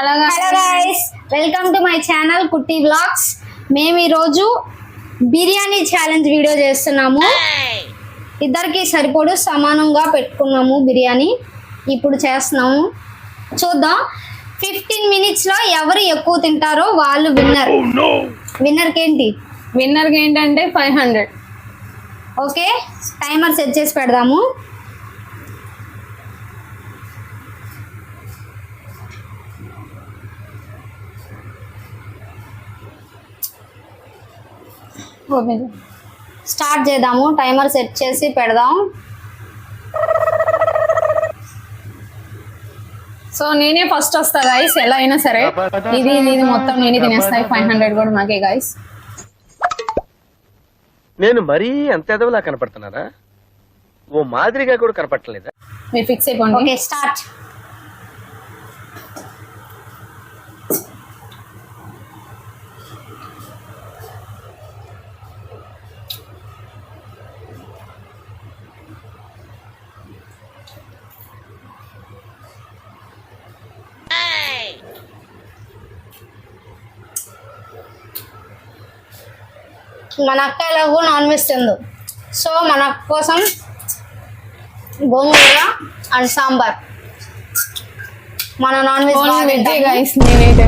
Hello hello guys welcome to my channel Kutti vlogs మేము ఈరోజు biryani challenge video చేస్తున్నాము. ఇద్దరికి సరిపడు సమానంగా పెట్టుకున్నాము బిర్యానీ. ఇప్పుడు చేస్తున్నాము. చూద్దాం. ఫిఫ్టీన్ మినిట్స్లో ఎవరు ఎక్కువ తింటారో వాళ్ళు విన్నర్ విన్నర్కి ఏంటి విన్నర్కి ఏంటంటే five hundred okay timer set చేసి పెడదాము. స్టార్ట్ చేద్దాము. టైమర్ సెట్ చేసి పెడదాం. సో నేనే ఫస్ట్ వస్తా గైస్ ఎలా అయినా సరే. ఇది ఇది మొత్తం నేనే తినేస్తాయి ఫైవ్ హండ్రెడ్ కూడా మాకే గైస్ నేను మరీ అంత ఎదవలా కనపడుతున్నారా ఓ మాదిరిగా కూడా కనపడలేదా మీరు ఫిక్స్ అయిపోండి. ఓకే స్టార్ట్ మన అక్క ఎలాగో నాన్ వెజ్ తిందు సో మన అక్క కోసం గోంగూర అండ్ సాంబార్. మన నాన్ వెజ్. గైస్ నేనైతే.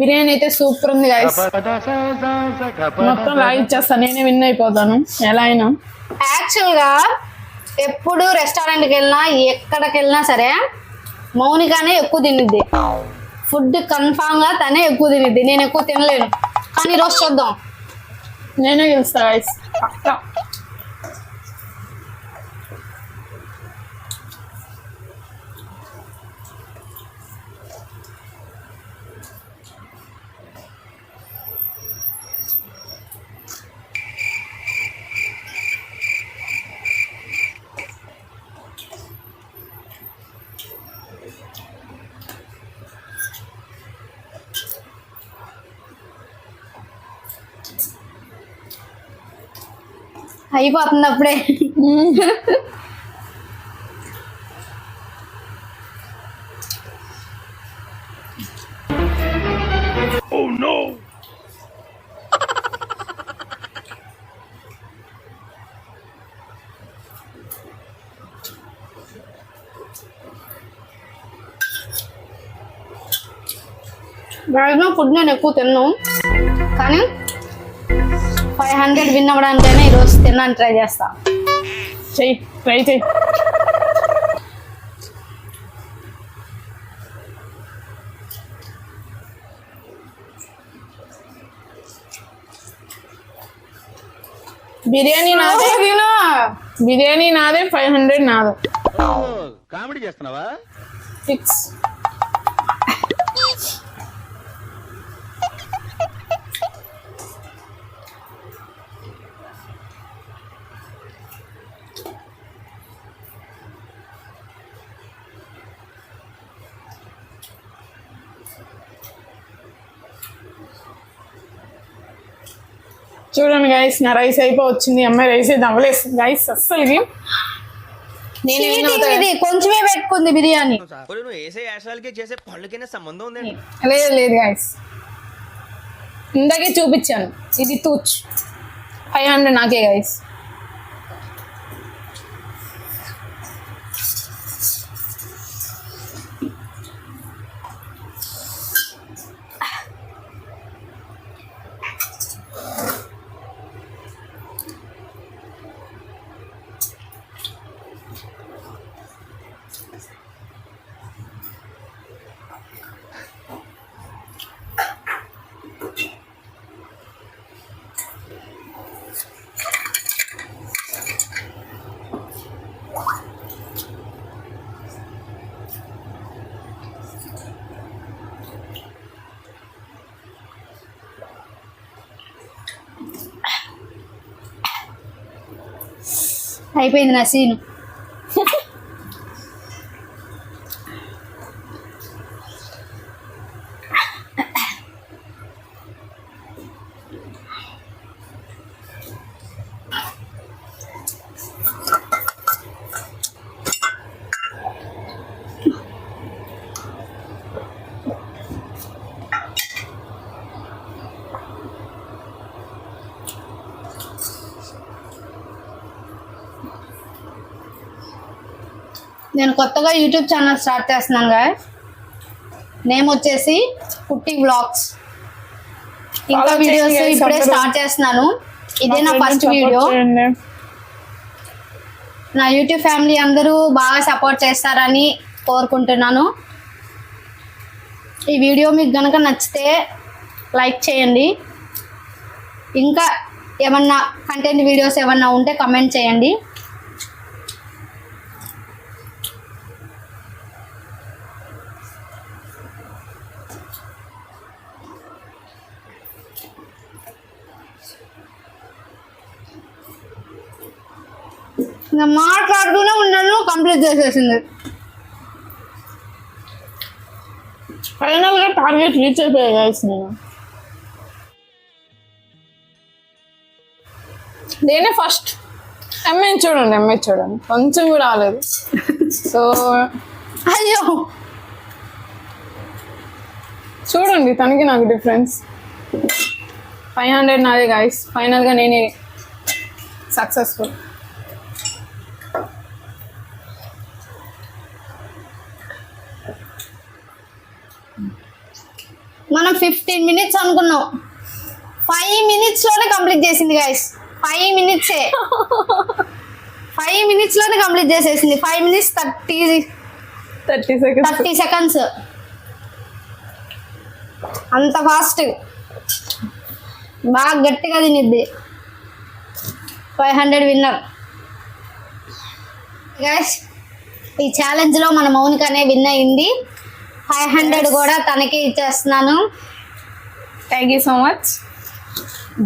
బిర్యానీ అయితే సూపర్ ఉంది గాయస్ మొత్తం లాగిచ్చేస్తా నేనే విన్ అయిపోతాను. ఎలా అయినా. యాక్చువల్గా ఎప్పుడు రెస్టారెంట్కి వెళ్ళినా ఎక్కడికి వెళ్ళినా సరే మౌనికానే ఎక్కువ తినిద్ది. ఫుడ్ కన్ఫామ్గా తనే ఎక్కువ తినిద్ది. నేను ఎక్కువ తినలేను. కానీ ఈరోజు చూద్దాం. నేనే గెలుస్తా గాయస్ అయిపోతుంది అప్పుడే మ్యాక్సిమం ఫుడ్ నేను ఎక్కువ తిన్నాను కానీ ఫైవ్ హండ్రెడ్ విన్ అవ్వడానికైనా ఈరోజు తినడానికి ట్రై చేస్తా. చెయ్యి ట్రై చెయ్యి. బిర్యానీ నాదే. బిర్యానీ నాదే ఫైవ్ హండ్రెడ్ నాదే. కామెడీ చేస్తున్నావా? ఫిక్స్. చూడండి గైస్ నా రైస్ అయిపో వచ్చింది అమ్మాయి రైస్ అయితే అవ్వలేదు గైస్ అస్సలుకి కొంచెమే పెట్టుకుంది బిర్యానీ. లేదు లేదు గాయస్ ఇందాకే చూపించాను. ఇది తూచ్. ఫైవ్ హండ్రెడ్ నాకే గైస్ అయిపోయింది నా సీను. నేను కొత్తగా యూట్యూబ్ ఛానల్ స్టార్ట్ చేస్తున్నాను కదా నేమ్ వచ్చేసి కుట్టి బ్లాగ్స్ ఇంకా వీడియోస్ ఇప్పుడే. స్టార్ట్ చేస్తున్నాను. ఇదే నా ఫస్ట్ వీడియో. నా యూట్యూబ్ ఫ్యామిలీ అందరూ బాగా సపోర్ట్ చేస్తారని కోరుకుంటున్నాను. ఈ వీడియో మీకు కనుక నచ్చితే లైక్ చేయండి. ఇంకా ఏమన్నా కంటెంట్ వీడియోస్ ఏమన్నా ఉంటే కమెంట్ చేయండి. ఇంకా మాట్లాడుతూనే ఉన్నాను కంప్లీట్ చేసేసింది. ఫైనల్గా టార్గెట్ రీచ్ నేను నేనే ఫస్ట్ ఎంఏ చూడండి ఎంఏ చూడండి. కొంచెం కూడా రాలేదు. సో అయ్యో! చూడండి తనకి నాకు డిఫరెన్స్ ఫైవ్ హండ్రెడ్ నాదే గాయస్ ఫైనల్గా నేనే సక్సెస్ఫుల్ మనం ఫిఫ్టీన్ మినిట్స్ అనుకున్నాం. ఫైవ్ మినిట్స్లోనే కంప్లీట్ చేసింది గైస్ ఫైవ్ మినిట్సే ఫైవ్ మినిట్స్లోనే కంప్లీట్ చేసేసింది. Five minutes thirty thirty seconds thirty seconds అంత ఫాస్ట్ బాగా గట్టిగా తినిద్ది. ఫైవ్ హండ్రెడ్ విన్నర్ గైస్ ఈ ఛాలెంజ్లో మన మౌనికనే విన్ అయింది. ఫైవ్ హండ్రెడ్ కూడా తనకే ఇచ్చేస్తున్నాను. థ్యాంక్ యూ సో మచ్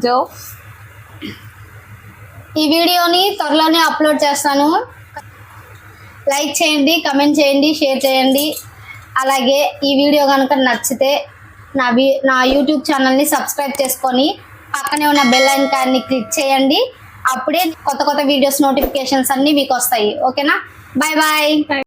జో ఈ వీడియోని త్వరలోనే అప్లోడ్ చేస్తాను. లైక్ చేయండి కమెంట్ చేయండి షేర్ చేయండి. అలాగే ఈ వీడియో కనుక నచ్చితే నా వి నా యూట్యూబ్ ఛానల్ని సబ్స్క్రైబ్ చేసుకొని పక్కనే ఉన్న బెల్ ఐకాన్ని క్లిక్ చేయండి. అప్పుడే కొత్త కొత్త వీడియోస్ నోటిఫికేషన్స్ అన్నీ మీకు వస్తాయి. ఓకేనా బాయ్ బాయ్